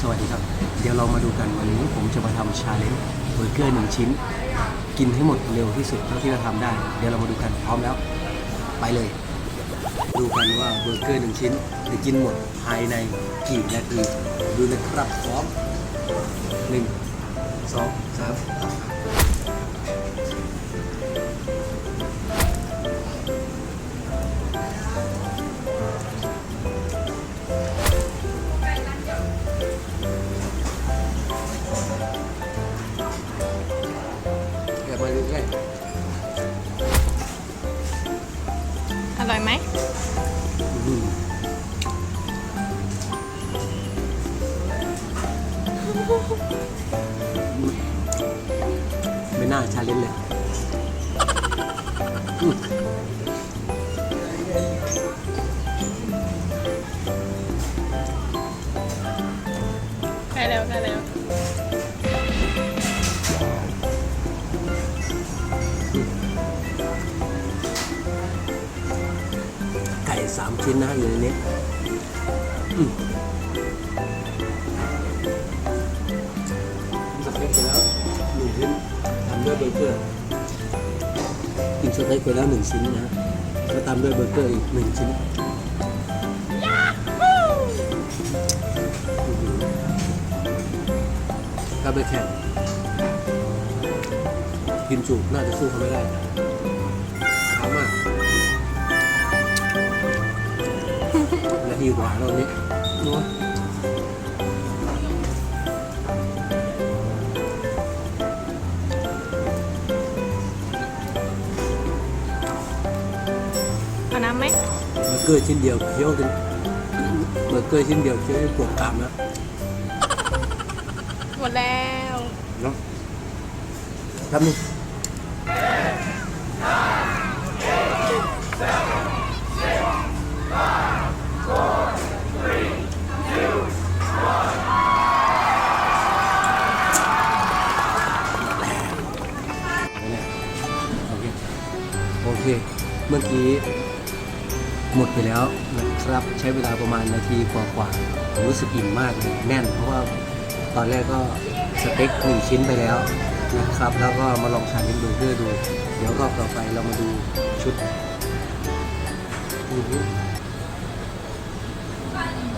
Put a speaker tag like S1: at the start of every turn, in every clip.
S1: สวัสดีครับ เดี๋ยวเรามาดูกันวันนี้ผมจะมาทำชาเลนจ์เบอร์เกอร์หนึ่งชิ้น กินให้หมดเร็วที่สุดเท่าที่จะทำได้ เดี๋ยวเรามาดูกันพร้อมแล้ว ไปเลย ดูกันว่าเบอร์เกอร์หนึ่งชิ้นจะกินหมดภายในกี่นาทีดูนะครับพร้อมหนึ่งสองสาม ร่อย
S2: ไหม
S1: ๆอืมไม่น่าชาเลนจ์เลยอืม
S2: ใกล้แล้วใกล้แล้วา
S1: มชิ้นนะอยู่ในนี้อืมสเต็กไปแล้วหนึ่งชิ้นตามด้วยเบอร์เกอร์กินสเต็กไปแล้วหนึ่งชิ้นนะแล้วตามด้วยเบอร์เกอร์อีกหนึ่งชิ้นอื้อหือถ้าไปแข่งกินจุน่าจะสู้เขาไม่ได้ถามมา กนาทีกว่าแล้วนี้เนาะเเอา
S2: น้ำไหม
S1: บอร์เกอร์ชิ้นเดียวเคี้ยวจนเบอร์เกอร์ชิ้นเดียวเคี้ยวจนปวดกรามแล้ว
S2: หมดแล้ว
S1: เนาะครับนี่ เค เมื่อกี้หมดไปแล้วนะครับใช้เวลาประมาณนาทีกว่าๆผมรู้สึกอิ่มมากเลยแน่น เพราะว่าตอนแรกก็สเต็กหนึ่งชิ้นไปแล้วนะครับ แล้วก็มาลองทานเป็นเบอร์เกอร์ดู เดี๋ยวรอบต่อไปเรามาดูชุด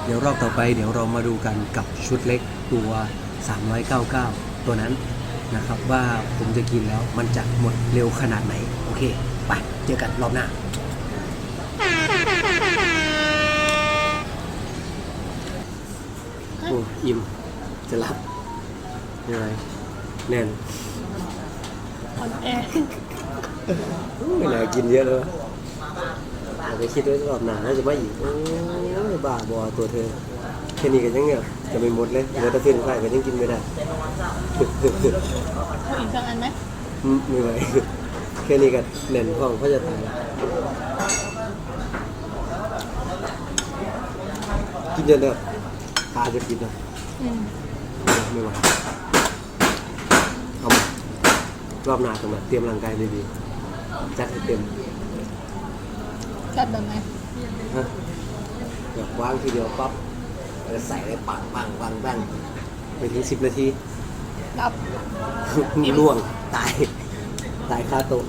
S1: เดี๋ยวรอบต่อไปเดี๋ยวเรามาดูกันกับชุดเล็กตัว 399 ตัวนั้นนะครับว่าผมจะกินแล้วมันจะหมดเร็วขนาดไหน โอเค เจอกันรอบหน้าโอ้อิ่มจะรับยังไงแน่น
S2: อ่อนแอ
S1: ไม่น่ากินเยอะเลยวะอาจจะคิดไว้รอบหน้าน่าจะไม่อีกโอ้ยบ้าบอตัวเธอแค่นี้ก็ยังเนี่ยจะไม่หมดเลยเหลือแต่เส้นไฟก็ยังกินไม่ได้
S2: เอาอีกสักอันไหม
S1: อืมไม่ไหว แค่นี้ก็แน่นท้องเขาจะตายกินจนแบบตาจะกินนะ
S2: อืม
S1: ไม่ไหวเอามารอบหน้าต้องมาเตรียมร่างกายดีๆจัดให้เต็ม
S2: จัดแบบไหน
S1: ฮะแบบวางทีเดียวปั๊บแล้วใส่เลยปังปังปังปังไปถึงสิบนาที
S2: รับ
S1: ล่วงตาย ตายคาโตะ